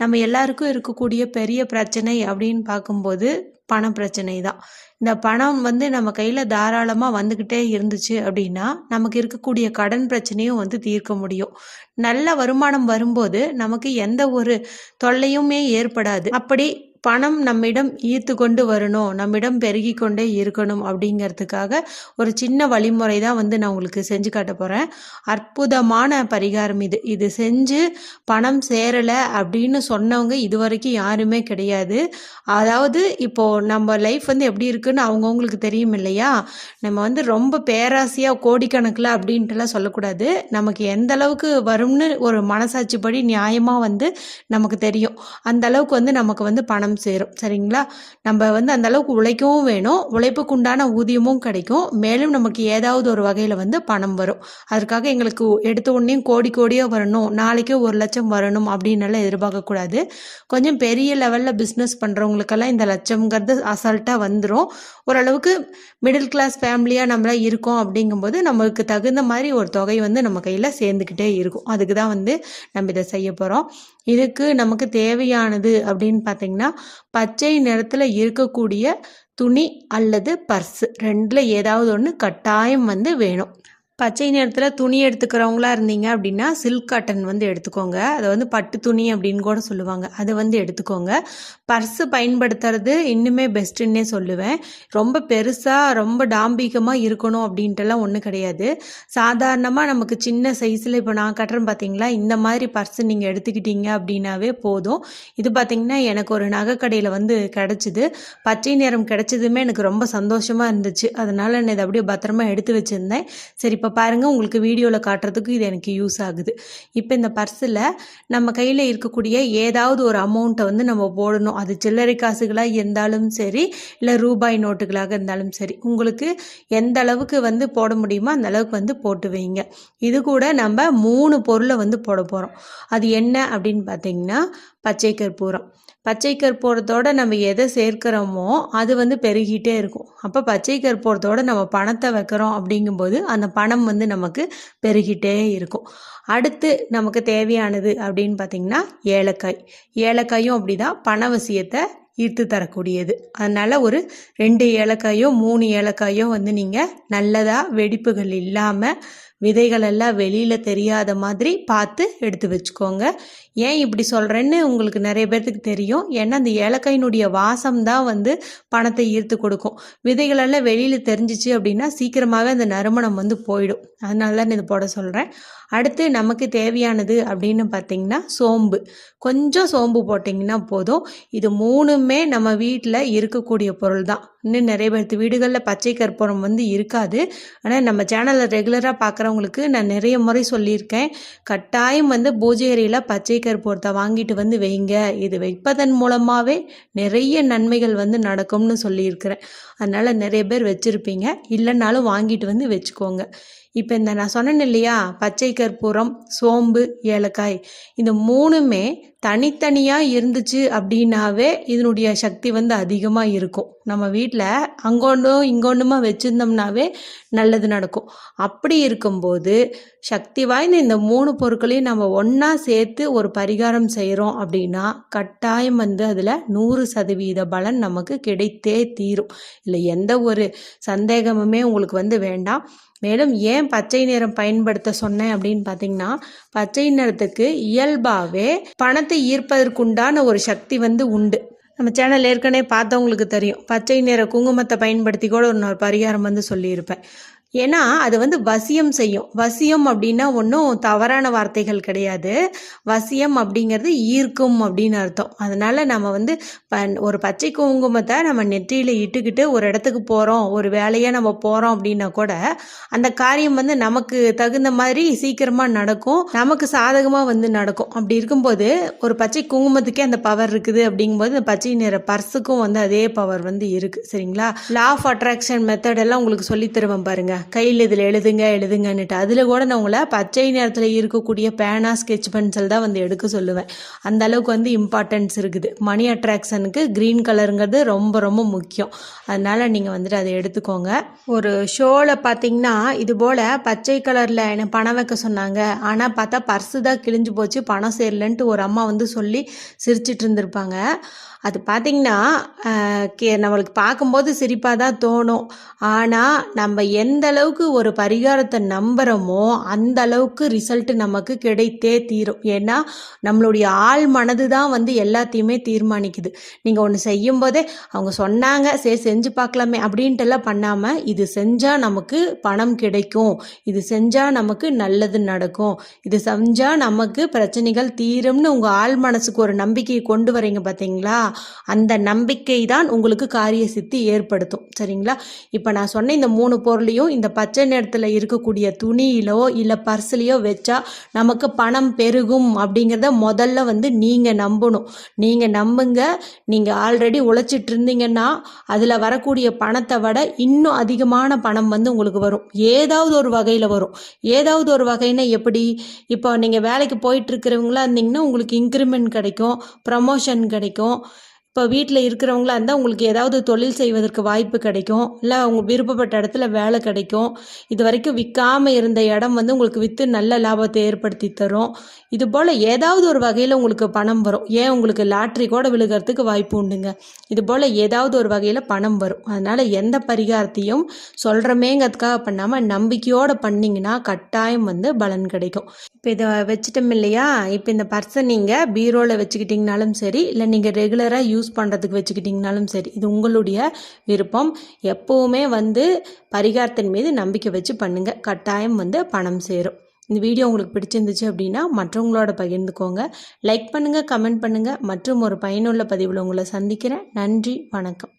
நம்ம எல்லாருக்கும் இருக்கக்கூடிய பெரிய பிரச்சனை அப்படின்னு பார்க்கும்போது பண பிரச்சனை தான். இந்த பணம் வந்து நம்ம கையில் தாராளமாக வந்துக்கிட்டே இருந்துச்சு அப்படின்னா நமக்கு இருக்கக்கூடிய கடன் பிரச்சனையும் வந்து தீர்க்க முடியும். நல்ல வருமானம் வரும்போது நமக்கு எந்த ஒரு தொல்லையுமே ஏற்படாது. அப்படி பணம் நம்மிடம் ஈர்த்து கொண்டு வரணும் நம்மிடம் பெருகி கொண்டே இருக்கணும் அப்படிங்கிறதுக்காக ஒரு சின்ன வழிமுறை தான் வந்து நான் உங்களுக்கு செஞ்சு காட்ட போகிறேன் அற்புதமான பரிகாரம் இது. இது செஞ்சு பணம் சேரலை அப்படின்னு சொன்னவங்க இது வரைக்கும் யாருமே கிடையாது. அதாவது இப்போது நம்ம லைஃப் வந்து எப்படி இருக்குன்னு அவங்கவுங்களுக்கு தெரியும் இல்லையா? நம்ம வந்து ரொம்ப பேராசையாக கோடிக்கணக்கில் அப்படின்ட்டுலாம் சொல்லக்கூடாது. நமக்கு எந்த அளவுக்கு வரும்னு ஒரு மனசாட்சிப்படி நியாயமாக வந்து நமக்கு தெரியும். அந்த அளவுக்கு வந்து நமக்கு வந்து பணம் சேரும் சரிங்களா? நம்ம வந்து அந்த அளவுக்கு உழைக்கவும் வேணும். உழைப்புக்கு உண்டான ஊதியமும் கிடைக்கும். மேலும் நமக்கு ஏதாவது ஒரு வகையில் வந்து பணம் வரும். அதற்காக எங்களுக்கு எடுத்த உடனே கோடி கோடியாக வரணும். நாளைக்கே ஒரு லட்சம் வரணும் அப்படின்னு எதிர்பார்க்கக்கூடாது கொஞ்சம் பெரிய லெவலில் பிஸ்னஸ் பண்ணுறவங்களுக்கெல்லாம் இந்த லட்சம்ங்கிறது அசால்ட்டாக வந்துடும் ஓரளவுக்கு மிடில் கிளாஸ் ஃபேமிலியாக நம்மளாம் இருக்கோம் அப்படிங்கும்போது நம்மளுக்கு தகுந்த மாதிரி ஒரு தொகை வந்து நம்ம கையில் சேர்ந்துக்கிட்டே இருக்கும். அதுக்கு தான் வந்து நம்ம இதை செய்ய போகிறோம் இதுக்கு நமக்கு தேவையானது அப்படின்னு பார்த்தீங்கன்னா பச்சை நிறத்தில் இருக்கக்கூடிய துணி அல்லது பர்ஸு. ரெண்டில் ஏதாவது ஒன்று கட்டாயம் வந்து வேணும். பச்சை நிறத்தில் துணி எடுத்துக்கிறவங்களா இருந்தீங்க அப்படின்னா சில்க் காட்டன் வந்து எடுத்துக்கோங்க. அதை வந்து பட்டு துணி அப்படின்னு கூட சொல்லுவாங்க. அதை வந்து எடுத்துக்கோங்க. பர்ஸு பயன்படுத்துறது இன்னுமே பெஸ்ட்டுன்னே சொல்லுவேன். ரொம்ப பெருசாக ரொம்ப டாம்பிகமாக இருக்கணும் அப்படின்ட்டுலாம் ஒன்றும் கிடையாது. சாதாரணமாக நமக்கு சின்ன சைஸில் இப்போ நான் கட்டுறேன் பார்த்தீங்களா இந்த மாதிரி பர்ஸு நீங்கள் எடுத்துக்கிட்டீங்க அப்படின்னாவே போதும். இது பார்த்தீங்கன்னா எனக்கு ஒரு நகை கடையில் வந்து கிடச்சிது. பச்சை நிறம் கிடைச்சதுமே எனக்கு ரொம்ப சந்தோஷமாக இருந்துச்சு. அதனால் நான் இதை அப்படியே பத்திரமா எடுத்து வச்சுருந்தேன். சரி இப்போ பாருங்கள் உங்களுக்கு வீடியோவில் காட்டுறதுக்கு இது எனக்கு யூஸ் ஆகுது. இப்போ இந்த பர்ஸில் நம்ம கையில் இருக்கக்கூடிய ஏதாவது ஒரு அமௌண்ட்டை வந்து நம்ம போடணும். அது சில்லறை காசுகளாக இருந்தாலும் சரி இல்லை ரூபாய் நோட்டுகளாக இருந்தாலும் சரி உங்களுக்கு எந்த அளவுக்கு வந்து போட முடியுமோ அந்த அளவுக்கு வந்து போட்டு வைங்க. இது கூட நம்ம மூணு பொருளை வந்து போட போகிறோம் அது என்ன அப்படின்னு பார்த்தீங்கன்னா பச்சை கற்பூரம் பச்சை கற்பூரத்தோட நம்ம எதை சேர்க்கிறோமோ அது வந்து பெருகிட்டே இருக்கும். அப்போ பச்சை கற்பூரத்தோட நம்ம பணத்தை வைக்கிறோம் அப்படிங்கும்போது அந்த பணம் வந்து நமக்கு பெருகிட்டே இருக்கும். அடுத்து நமக்கு தேவையானது அப்படின்னு பார்த்தீங்கன்னா ஏலக்காய். ஏலக்காயும் அப்படி தான் பணவசியத்தை ஈர்த்து தரக்கூடியது. அதனால் ஒரு ரெண்டு ஏலக்காயோ மூணு ஏலக்காயோ வந்து நீங்கள் நல்லதாக வெடிப்புகள் இல்லாமல் விதைகளெல்லாம் வெளியில் தெரியாத மாதிரி பார்த்து எடுத்து வச்சுக்கோங்க. ஏன் இப்படி சொல்கிறேன்னு உங்களுக்கு நிறைய பேர்த்துக்கு தெரியும். ஏன்னா அந்த ஏலக்காயினுடைய வாசம் தான் வந்து பணத்தை ஈர்த்து கொடுக்கும். விதைகளெல்லாம் வெளியில் தெரிஞ்சிச்சு அப்படின்னா சீக்கிரமாகவே அந்த நறுமணம் வந்து போயிடும். அதனால தான் இது போட சொல்கிறேன் அடுத்து நமக்கு தேவையானது அப்படின்னு பார்த்தீங்கன்னா சோம்பு. கொஞ்சம் சோம்பு போட்டிங்கன்னா போதும். இது மூணுமே நம்ம வீட்டில் இருக்கக்கூடிய பொருள் தான் இன்னும் நிறைய பேர்த்து வீடுகளில் பச்சை கற்பூரம் வந்து இருக்காது. ஆனால் நம்ம சேனலில் ரெகுலராக பார்க்குறவங்களுக்கு நான் நிறைய முறை சொல்லியிருக்கேன். கட்டாயம் வந்து பூஜை அறையில் பச்சை கற்பூரத்தை வாங்கிட்டு வந்து வைங்க. இது வைப்பதன் மூலமாகவே நிறைய நன்மைகள் வந்து நடக்கும்னு சொல்லியிருக்கிறேன். அதனால் நிறைய பேர் வச்சுருப்பீங்க. இல்லைனாலும் வாங்கிட்டு வந்து வச்சுக்கோங்க. இப்போ இந்த நான் சொன்னேன் இல்லையா? பச்சை கற்பூரம் சோம்பு ஏலக்காய். இந்த மூணுமே தனித்தனியாக இருந்துச்சு அப்படின்னாவே இதனுடைய சக்தி வந்து அதிகமாக இருக்கும். நம்ம வீட்டில் அங்கொன்றும் இங்கொன்றுமா வச்சுருந்தோம்னாவே நல்லது நடக்கும். அப்படி இருக்கும்போது சக்தி வாய்ந்த இந்த மூணு பொருட்களையும் நம்ம ஒன்றா சேர்த்து ஒரு பரிகாரம் செய்கிறோம் அப்படின்னா கட்டாயம் வந்து அதில் நூறு சதவீத பலன் நமக்கு கிடைத்தே தீரும். இல்லை எந்த ஒரு சந்தேகமுமே உங்களுக்கு வந்து வேண்டாம். மேலும் ஏன் பச்சை நிறம் பயன்படுத்த சொன்னேன் அப்படின்னு பார்த்தீங்கன்னா பச்சை நிறத்துக்கு இயல்பாகவே பணத்தை ஈர்ப்பதற்குண்டான ஒரு சக்தி வந்து உண்டு. நம்ம சேனல் ஏற்கனவே பார்த்தவங்களுக்கு தெரியும். பச்சை நிற குங்குமத்தை பயன்படுத்தி கூட ஒரு பரிகாரம் வந்து சொல்லியிருப்பேன். ஏன்னா அது வந்து வசியம் செய்யும். வசியம் அப்படின்னா ஒன்றும் தவறான வார்த்தைகள் கிடையாது. வசியம் அப்படிங்கிறது ஈர்க்கும் அப்படின்னு அர்த்தம். அதனால நம்ம வந்து ப ஒரு பச்சை குங்குமத்தை நம்ம நெற்றியில் இட்டுக்கிட்டு ஒரு இடத்துக்கு போகிறோம் ஒரு வேலையாக நம்ம போகிறோம் அப்படின்னா கூட அந்த காரியம் வந்து நமக்கு தகுந்த மாதிரி சீக்கிரமாக நடக்கும். நமக்கு சாதகமாக வந்து நடக்கும். அப்படி இருக்கும்போது ஒரு பச்சை குங்குமத்துக்கே அந்த பவர் இருக்குது அப்படிங்கும்போது இந்த பச்சை நிற பர்ஸுக்கும் வந்து அதே பவர் வந்து இருக்குது சரிங்களா? லா ஆஃப் அட்ராக்ஷன் மெத்தட் எல்லாம் உங்களுக்கு சொல்லித் தருவேன் பாருங்கள் கையில் இதில் எழுதுங்க எழுதுங்கன்னுட்டு. அதில் கூட நான் உங்களை பச்சை நேரத்தில் இருக்கக்கூடிய பேனா ஸ்கெட்ச் பென்சில் தான் வந்து எடுக்க சொல்லுவேன். அந்த அளவுக்கு வந்து இம்பார்ட்டன்ஸ் இருக்குது. மணி அட்ராக்ஷனுக்கு க்ரீன் கலருங்கிறது ரொம்ப ரொம்ப முக்கியம். அதனால் நீங்கள் வந்துட்டு அதை எடுத்துக்கோங்க. ஒரு ஷோவில் பார்த்தீங்கன்னா இது போல் பச்சை கலரில் எனக்கு பணம் வைக்க சொன்னாங்க. ஆனால் பார்த்தா பர்ஸு தான் கிழிஞ்சு போச்சு பணம் சேரலன்ட்டு ஒரு அம்மா வந்து சொல்லி சிரிச்சிட்டு இருந்திருப்பாங்க. அது பார்த்திங்கன்னா கே நம்மளுக்கு பார்க்கும்போது சிரிப்பாக தான் தோணும். ஆனால் நம்ம எந்த அளவுக்கு ஒரு பரிகாரத்தை நம்புகிறோமோ அந்த அளவுக்கு ரிசல்ட் நமக்கு கிடைத்தே தீரும். ஏன்னா நம்மளுடைய ஆள் மனது தான் வந்து எல்லாத்தையுமே தீர்மானிக்குது. நீங்கள் ஒன்று செய்யும்போதே அவங்க சொன்னாங்க சரி செஞ்சு பார்க்கலாமே அப்படின்ட்டு எல்லாம் பண்ணாமல் இது செஞ்சால் நமக்கு பணம் கிடைக்கும். இது செஞ்சால் நமக்கு நல்லது நடக்கும். இது செஞ்சால் நமக்கு பிரச்சனைகள் தீரும்னு உங்கள் ஆள் மனசுக்கு ஒரு நம்பிக்கையை கொண்டு வரீங்க பார்த்தீங்களா அந்த நம்பிக்கை தான் உங்களுக்கு காரிய சித்தி ஏற்படுத்தும். சரிங்களா? இப்போ நான் சொன்ன இந்த மூணு பொருளையும் இந்த பச்சை நிறத்தில் இருக்கக்கூடிய துணியிலோ இல்லை பர்ஸ்லையோ வச்சா நமக்கு பணம் பெருகும் அப்படிங்கிறத முதல்ல வந்து நீங்கள் நம்பணும். நீங்கள் நம்புங்க. நீங்கள் ஆல்ரெடி உழைச்சிட்டு இருந்தீங்கன்னா அதில் வரக்கூடிய பணத்தை விட இன்னும் அதிகமான பணம் வந்து உங்களுக்கு வரும். ஏதாவது ஒரு வகையில் வரும். ஏதாவது ஒரு வகைன்னா எப்படி? இப்போ நீங்கள் வேலைக்கு போயிட்டு இருக்கிறவங்களா இருந்தீங்கன்னா உங்களுக்கு இன்க்ரிமெண்ட் கிடைக்கும் ப்ரமோஷன் கிடைக்கும். இப்போ வீட்டில் இருக்கிறவங்களா இருந்தால் உங்களுக்கு ஏதாவது தொழில் செய்வதற்கு வாய்ப்பு கிடைக்கும். இல்லை அவங்க விருப்பப்பட்ட இடத்துல வேலை கிடைக்கும். இது வரைக்கும் விற்காமல் இருந்த இடம் வந்து உங்களுக்கு விற்று நல்ல லாபத்தை ஏற்படுத்தி தரும். இது போல் ஏதாவது ஒரு வகையில் உங்களுக்கு பணம் வரும். ஏன் உங்களுக்கு லாட்ரி கூட விழுகிறதுக்கு வாய்ப்பு உண்டுங்க. இது போல் ஏதாவது ஒரு வகையில் பணம் வரும். அதனால் எந்த பரிகாரத்தையும் சொல்கிறமேங்கிறதுக்காக பண்ணாமல் நம்பிக்கையோடு பண்ணிங்கன்னா கட்டாயம் வந்து பலன் கிடைக்கும். இப்போ இதை வச்சுட்டோம் இல்லையா? இப்போ இந்த பர்சன் நீங்கள் பீரோவில் வச்சுக்கிட்டிங்கனாலும் சரி இல்லை நீங்கள் ரெகுலராக யூஸ் யூஸ் பண்ணுறதுக்கு வச்சுக்கிட்டிங்கனாலும் சரி இது உங்களுடைய விருப்பம். எப்போவுமே வந்து பரிகாரத்தின் மீது நம்பிக்கை வச்சு பண்ணுங்கள் கட்டாயம் வந்து பணம் சேரும். இந்த வீடியோ உங்களுக்கு பிடிச்சிருந்துச்சு அப்படின்னா மற்றவங்களோட பகிர்ந்துக்கோங்க. லைக் பண்ணுங்கள் கமெண்ட் பண்ணுங்கள் மற்றும் ஒரு பயனுள்ள பதிவில் உங்களை சந்திக்கிறேன். நன்றி வணக்கம்.